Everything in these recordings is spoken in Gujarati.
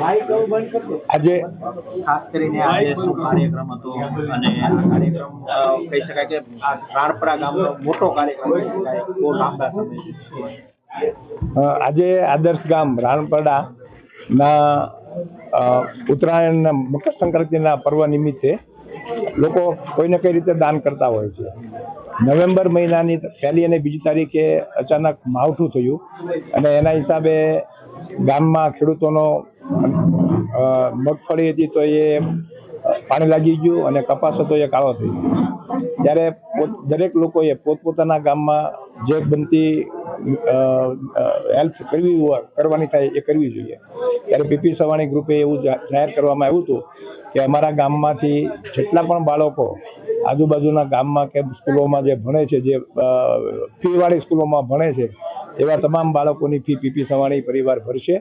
આજે ખાસ કરીને આજે શું કાર્યક્રમ હતો અને આ કાર્યક્રમ કહી શકાય કે રાણપરા ગામનો મોટો કાર્યક્રમ કહી શકાય. બહુ લાંબા સમયથી આજે આદર્શ ગામ રાણપડા ના ઉત્તરાયણના મકર સંક્રાંતિના પર્વ નિમિત્તે લોકો કોઈને કઈ રીતે દાન કરતા હોય છે. નવેમ્બર મહિનાની પહેલી અને બીજી તારીખે અચાનક માવઠું થયું અને એના હિસાબે ગામમાં ખેડૂતોનો મગફળી હતી તો એ પાણી લાગી ગયું અને કપાસ હતો એ કાળો થઈ ગયો. ત્યારે દરેક લોકોએ પોતપોતાના ગામમાં જે બનતી હેલ્પ કરવી હોય, કરવાની થાય એ કરવી જોઈએ. ત્યારે પીપી સવાણી ગ્રુપે એવું જાહેર કરવામાં આવ્યું હતું કે અમારા ગામમાંથી જેટલા પણ બાળકો આજુબાજુના ગામમાં કે સ્કૂલોમાં જે ભણે છે, જે ફીવાળી સ્કૂલોમાં ભણે છે, એવા તમામ બાળકોની ફી પીપી સવાણી પરિવાર ભરશે.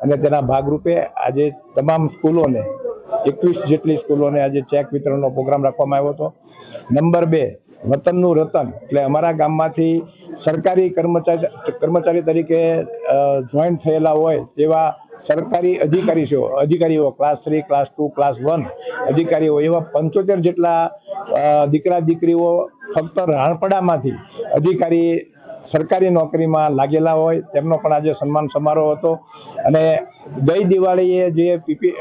અને તેના ભાગરૂપે આજે તમામ સ્કૂલોને, એકવીસ જેટલી સ્કૂલોને આજે ચેક વિતરણનો પ્રોગ્રામ રાખવામાં આવ્યો હતો. નંબર બે, વતનનું રતન. એટલે અમારા ગામમાંથી સરકારી કર્મચારી કર્મચારી તરીકે જોઈન્ટ થયેલા હોય તેવા સરકારી અધિકારીશો, અધિકારીઓ, class three, class two, class one અધિકારીઓ એવા પંચોતેર જેટલા દીકરા દીકરીઓ ફક્ત રાણપડામાંથી અધિકારી સરકારી નોકરીમાં લાગેલા હોય, તેમનો પણ આજે સન્માન સમારોહ હતો. અને ગઈ દિવાળીએ જે પીપી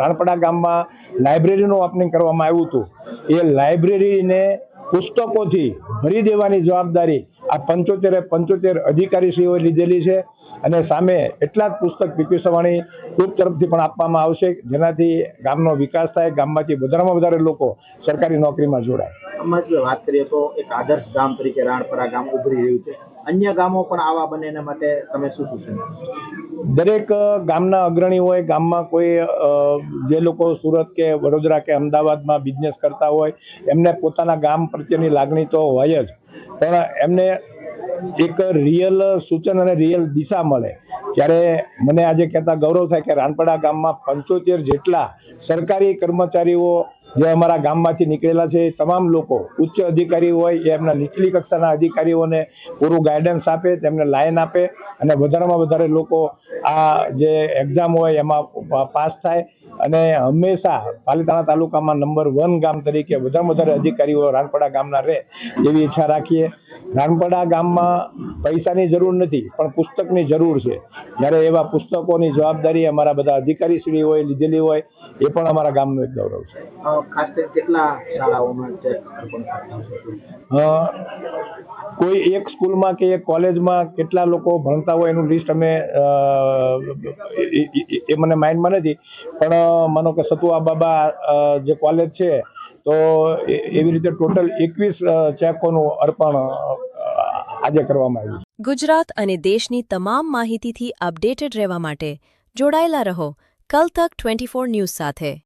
રાણપડા ગામમાં લાઇબ્રેરીનું ઓપનિંગ કરવામાં આવ્યું હતું, એ લાઇબ્રેરીને પુસ્તકોથી ભરી દેવાની જવાબદારી આ પંચોતેરે પંચોતેર અધિકારીશ્રીઓએ લીધેલી છે. અને સામે એટલા જ પુસ્તક પીપી સવાણી ગ્રુપ તરફથી પણ આપવામાં આવશે, જેનાથી ગામનો વિકાસ થાય, ગામમાંથી વધારેમાં વધારે લોકો સરકારી નોકરીમાં જોડાય. વાત કરીએ તો એક આદર્શ ગામ તરીકે રાણપરા ગામ ઉભરી રહ્યું છે. અન્ય ગામો પણ આવા બને એના માટે તમે શું સૂચન દરેક ગામના અગ્રણી હોય, ગામમાં કોઈ જે લોકો સુરત કે વડોદરા કે અમદાવાદમાં બિઝનેસ કરતા હોય, એમને પોતાના ગામ પ્રત્યેની લાગણી તો હોય જ. પણ એમને એક રિયલ સૂચન અને રિયલ દિશા મળે. ત્યારે મને આજે કહેતા ગૌરવ થાય કે રાનપડા ગામમાં પંચોતેર જેટલા સરકારી કર્મચારીઓ જે અમારા ગામમાંથી નીકળેલા છે તમામ લોકો, ઉચ્ચ અધિકારી હોય એમના નીચલી કક્ષાના અધિકારીઓને પૂરું ગાઈડન્સ આપે, તેમને લાઇન આપે અને વધારેમાં વધારે લોકો આ જે એક્ઝામ હોય એમાં પાસ થાય. અને હંમેશા પાલીતાણા તાલુકામાં નંબર વન ગામ તરીકે વધારેમાં વધારે અધિકારીઓ રાનપડા ગામના રહે એવી ઈચ્છા રાખીએ. રાનપડા ગામમાં પૈસાની જરૂર નથી પણ પુસ્તકની જરૂર છે. જ્યારે એવા પુસ્તકોની જવાબદારી અમારા બધા અધિકારીશ્રીઓએ લીધેલી હોય એ પણ અમારા ગામનું એક ગૌરવ છે. ખાસ કેટલા શાળાઓમાં કોઈ એક સ્કૂલમાં કે એક કોલેજમાં કેટલા લોકો ભણતા હોય એનું લિસ્ટ અમે એ- મને માઇન્ડમાં નથી. પણ માનો કે સતુઆ બાબા જે કોલેજ છે, તો એવી રીતે ટોટલ એકવીસ ચેકોનું અર્પણ આજે કરવામાં આવ્યું ગુજરાત અને દેશની તમામ માહિતીથી અપડેટેડ રહેવા માટે જોડાયેલા રહો. કલ તક ટ્વેન્ટી ન્યૂઝ સાથે.